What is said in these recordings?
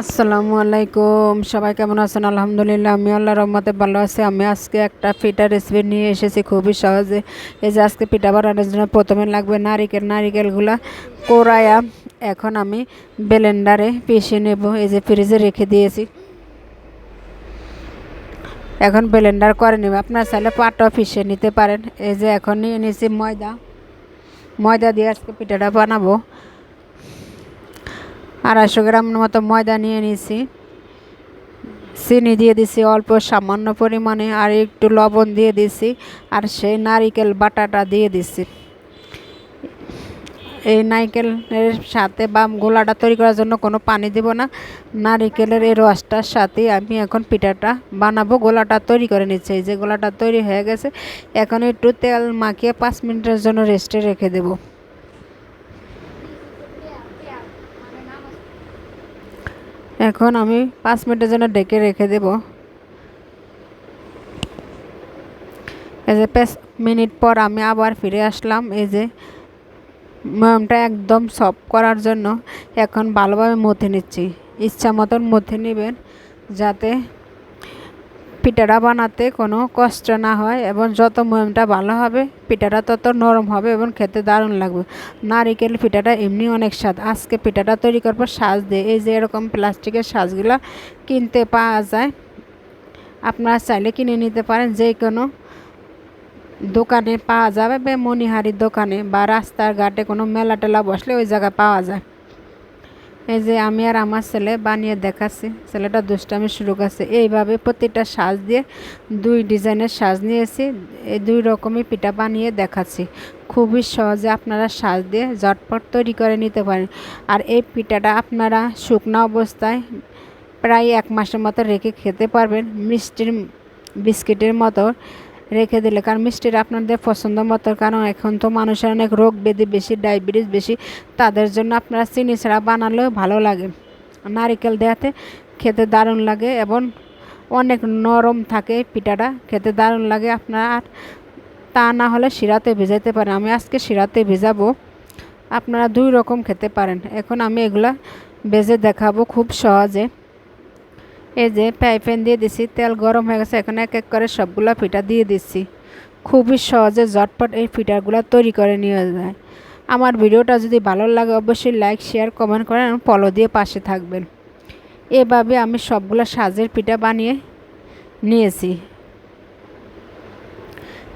আসসালামু আলাইকুম। সবাই কেমন আছেন? আলহামদুলিল্লাহ আমি আল্লাহ রহমতে ভালো আছি। আমি আজকে একটা পিঠা রেসিপি নিয়ে এসেছি খুবই সহজে। এই যে আজকে পিঠা বানানোর জন্য প্রথমে লাগবে নারিকেল। নারিকেলগুলা কোরায়া। এখন আমি ব্লেন্ডারে পিষে নেব। এই যে ফ্রিজে রেখে দিয়েছি। এখন ব্লেন্ডার করে নেব। আপনার চাইলে পাটাও পিষে নিতে পারেন। এই যে এখন নিয়ে নিয়েছি ময়দা। ময়দা দিয়ে আজকে পিঠাটা বানাবো। আড়াইশো গ্রাম মতো ময়দা নিয়ে নিয়েছি। চিনি দিয়ে দিছি অল্প, সামান্য পরিমাণে, আর একটু লবণ দিয়ে দিছি, আর সেই নারিকেল বাটাটা দিয়ে দিছি। এই নারকেলের সাথে বা গোলাটা তৈরি করার জন্য কোনো পানি দেব না। নারিকেলের এই রসটার সাথে আমি এখন পিঠাটা বানাবো। গোলাটা তৈরি করে নিচ্ছি। এই যে গোলাটা তৈরি হয়ে গেছে, এখন একটু তেল মাখিয়ে পাঁচ মিনিটের জন্য রেস্টে রেখে দেবো। এখন আমি পাঁচ মিনিটের জন্য ডেকে রেখে দেব। এই যে পাঁচ মিনিট পর আমি আবার ফিরে আসলাম। এই যে ময়মটা একদম সফট করার জন্য এখন ভালোভাবে মথে নিচ্ছি। ইচ্ছা মতন মথে নেবেন যাতে পিঠাটা বানাতে কোনো কষ্ট না হয় এবং যত ময়মটা ভালো হবে, পিঠাটা তত নরম হবে এবং খেতে দারুণ লাগবে। নারিকেল পিঠাটা এমনি অনেক স্বাদ। আজকে পিঠাটা তৈরি করব সাজ দিয়ে এই যে এরকম প্লাস্টিকের সাজগুলো কিনতে পাওয়া যায়, আপনারা চাইলে কিনে নিতে পারেন। যে কোনো দোকানে পাওয়া যাবে বা মণিহারির দোকানে বা রাস্তার ঘাটে কোনো মেলা টেলা বসলে ওই জায়গায় পাওয়া যায়। এই যে আমি আর আমার ছেলে বানিয়ে দেখাচ্ছি। ছেলেটা দুষ্টামি শুরু করছে। এইভাবে প্রতিটা সাজ দিয়ে দুই ডিজাইনের সাজ নিয়েছি। এই দুই রকমই পিঠা বানিয়ে দেখাচ্ছি। খুবই সহজে আপনারা সাজ দিয়ে ঝটপট তৈরি করে নিতে পারেন। আর এই পিঠাটা আপনারা শুকনো অবস্থায় প্রায় এক মাসের মতো রেখে খেতে পারবেন। মিষ্টির বিস্কিটের মতো রেখে দিলে। কারণ মিষ্টিটা আপনাদের পছন্দ মতো, কারণ এখন তো মানুষের অনেক রোগ ব্যাধি বেশি, ডায়াবেটিস বেশি, তাদের জন্য আপনারা চিনি ছাড়া বানালেও ভালো লাগে। নারিকেল দেওয়াতে খেতে দারুণ লাগে এবং অনেক নরম থাকে পিঠাটা, খেতে দারুণ লাগে আপনারা। আর তা না হলে শিরাতে ভেজাইতে পারেন। আমি আজকে শিরাতে ভেজাবো, আপনারা দুই রকম খেতে পারেন। এখন আমি এগুলা ভেজে দেখাবো খুব সহজে। এই যে প্যান দিয়ে দিছি, তেল গরম হয়ে গেছে, এখন এক এক করে সবগুলো ফিটা দিয়ে দিচ্ছি। খুবই সহজে ঝটপট এই ফিটারগুলো তৈরি করে নিয়ে যায়। আমার ভিডিওটা যদি ভালো লাগে অবশ্যই লাইক, শেয়ার, কমেন্ট করেন এবং ফলো দিয়ে পাশে থাকবেন। এভাবে আমি সবগুলো সাজের পিঠা বানিয়ে নিয়েছি।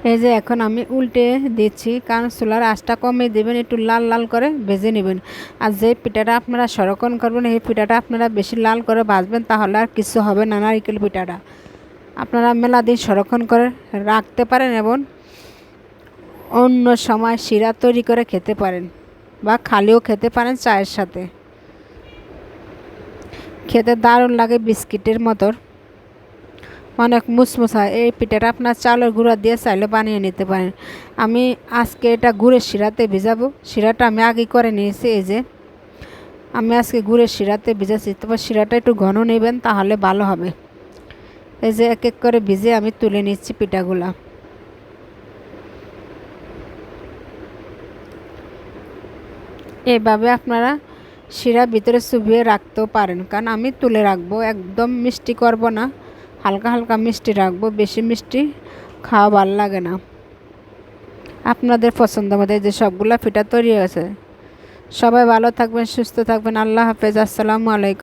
এই যে এখন আমি উল্টে দিচ্ছি, কারণ চুলার আঁচটা কমিয়ে দেবেন, একটু লাল লাল করে ভেজে নেবেন। আর যে পিঠাটা আপনারা সংরক্ষণ করবেন, এই পিঠাটা আপনারা বেশি লাল করে ভাজবেন, তাহলে আর কিছু হবে না, নারিকেল পিঠাটা। আপনারা মেলা দিন সংরক্ষণ করে রাখতে পারেন এবং অন্য সময় শিরা তৈরি করে খেতে পারেন, বা খালিও খেতে পারেন চায়ের সাথে। খেতে দারুণ লাগে বিস্কিটের মতোর অনেক মুসমুসা এই পিঠাটা আপনার চালের গুঁড়া দিয়ে চাইলে বানিয়ে নিতে পারেন। আমি আজকে এটা গুড়ের শিরাতে ভিজাবো। শিরাটা আমি আগে করে নিয়েছি, এই যে। আমি আজকে গুড়ের শিরাতে ভিজাচ্ছি। তবে শিরাটা একটু ঘন নেবেন, তাহলে ভালো হবে। এই যে এক এক করে ভিজে আমি তুলে নিচ্ছি পিঠাগুলা। এভাবে আপনারা শিরা ভিতরে চুবিয়ে রাখতেও পারেন। কারণ আমি তুলে রাখব, একদম মিষ্টি করব না। হালকা হালকা মিষ্টি রাখব, বেশি মিষ্টি খাওয়া ভালো লাগে না। আপনাদের পছন্দ মতো যে সবগুলো পিঠা তৈরি হয়েছে। সবাই ভালো থাকবেন, সুস্থ থাকবেন, আল্লাহ হাফেজ, আসসালামু আলাইকুম।